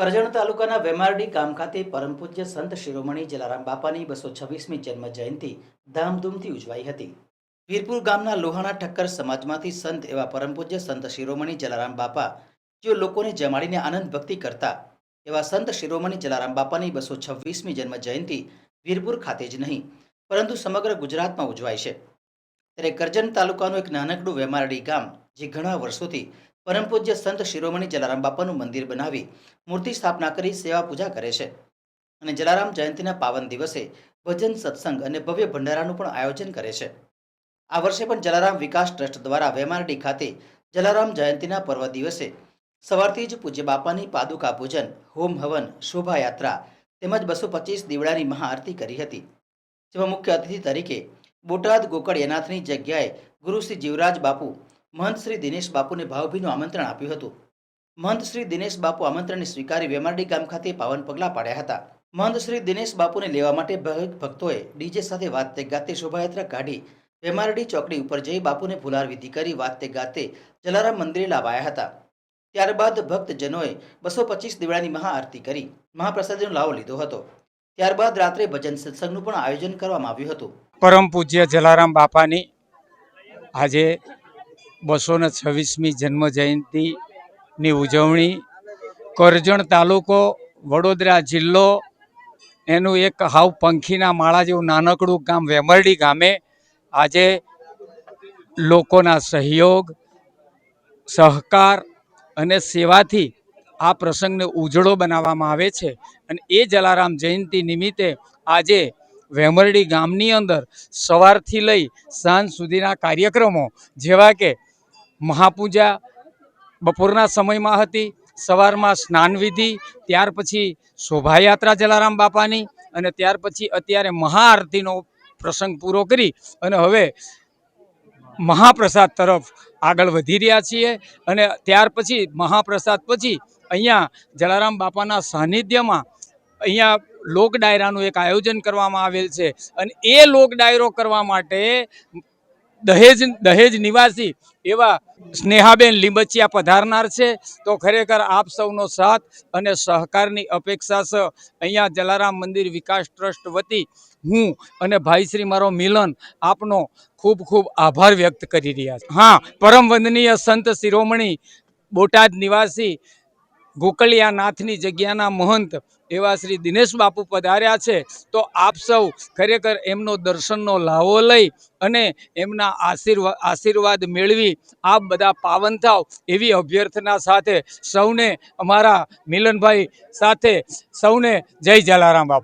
કરજણ તાલુકાના વેમારડી ગામ ખાતે પરમ પૂજ્ય સંત શિરોમણી જલારામ બાપાની બસો છવ્વીસમી જન્મ જયંતિ ધામધૂમથી ઉજવાઈ હતી. વીરપુર ગામના લોહાણા ઠક્કર સમાજમાંથી સંત એવા પરમ પૂજ્ય સંત શિરોમણી જલારામ બાપા, જેઓ લોકોને જમાડીને આનંદ ભક્તિ કરતા, એવા સંત શિરોમણી જલારામ બાપાની બસો છવ્વીસમી જન્મ જયંતિ વીરપુર ખાતે જ નહીં, પરંતુ સમગ્ર ગુજરાતમાં ઉજવાય છે. ત્યારે કરજણ તાલુકાનું એક નાનકડું વેમારડી ગામ, જે ઘણા વર્ષોથી પરમ પૂજ્ય સંત શિરોમણી જલારામ બાપાનું મંદિર બનાવી મૂર્તિ સ્થાપના કરી સેવા પૂજા કરે છે. અને જલારામ જયંતિના પાવન દિવસે ભજન સત્સંગ અને ભવ્ય ભંડારાનું પણ આયોજન કરે છે. આ વર્ષે પણ જલારામ વિકાસ ટ્રસ્ટ દ્વારા વેમારડી ખાતે જલારામ જયંતિના પર્વ દિવસે સવારથી જ પૂજ્ય બાપાની પાદુકા પૂજન, હોમ હવન, શોભાયાત્રા તેમજ બસો પચીસ દીવડાની મહાઆરતી કરી હતી. જેમાં મુખ્ય અતિથિ તરીકે બોટાદ ગોકળ યનાથની જગ્યાએ ગુરુ શ્રી જીવરાજ બાપુ મહંત શ્રી દિનેશ બાપુને ભાવભીનું આમંત્રણ આપ્યું હતું. મહંત શ્રી દિનેશ બાપુ આમંત્રણને સ્વીકારી વેમારડી ગામ ખાતે પાવન પગલાં પાડ્યા હતા. મહંત શ્રી દિનેશ બાપુને લેવા માટે ભક્તોએ ડીજે સાથે વાતે ગાતે શોભાયાત્રા કાઢી વેમારડી ચોકડી ઉપર જઈ બાપુને ફુલાર વિધિ કરી વાતે ગાતે જલારામ મંદિરે લાવાયા હતા. ત્યારબાદ ભક્તજનોએ બસો પચીસ દીવડાની મહાઆરતી કરી મહાપ્રસાદીનો લાવો લીધો હતો. ત્યારબાદ રાત્રે ભજન સત્સંગનું પણ આયોજન કરવામાં આવ્યું હતું. પરમ પૂજ્ય જલારામ બાપાની આજે બસો ને છવ્વીસમી જન્મ જયંતિની ઉજવણી. કરજણ તાલુકો વડોદરા જિલ્લો, એનું એક હાવ પંખીના માળા જેવું નાનકડું ગામ વેમરડી ગામે આજે લોકોના સહયોગ, સહકાર અને સેવાથી આ પ્રસંગને ઉજળો બનાવવામાં આવે છે. અને એ જલારામ જયંતિ નિમિત્તે આજે વેમરડી ગામની અંદર સવારથી લઈ સાંજ સુધીના કાર્યક્રમો, જેવા કે મહાપૂજા બપોરના સમયમાં હતી. સવારમાં સ્નાનવિધિ ત્યાર પછી શોભાયાત્રા જલારામ બાપાની અને ત્યાર પછી અત્યારે મહાઆરતીનો પ્રસંગ પૂરો કરી અને હવે મહાપ્રસાદ તરફ આગળ વધી રહ્યા છીએ અને ત્યાર પછી મહાપ્રસાદ પછી અહીંયા જલારામ બાપાના સાનિધ્યમાં અહીંયા લોક ડાયરાનું એક આયોજન કરવામાં આવેલ છે અને એ લોક ડાયરો કરવા માટે દહેજ દહેજ નિવાસી એવા સ્નેહાબેન લીંબચિયા પધારનાર છે. તો ખરેખર આપ સૌનો સાથ અને સહકારની અપેક્ષા છે અહીંયા જલારામ મંદિર વિકાસ ટ્રસ્ટ વતી હું અને ભાઈશ્રી મારો મિલન આપનો ખૂબ ખૂબ આભાર વ્યક્ત કરી રહ્યા છે. હા, પરમ વંદનીય સંત શિરોમણી બોટાદ નિવાસી ગોકળિયા નાથની જગ્યાના મહંત એવા શ્રી દિનેશ બાપુ પધાર્યા છે, તો આપ સૌ ખરેખર એમનો દર્શનનો લાવો લઈ અને એમના આશીર્વાદ આશીર્વાદ મેળવી આપ બધા પાવન થાવ એવી અભ્યર્થના સાથે સૌને અમારા મિલનભાઈ સાથે સૌને જય જલારામ બાપુ.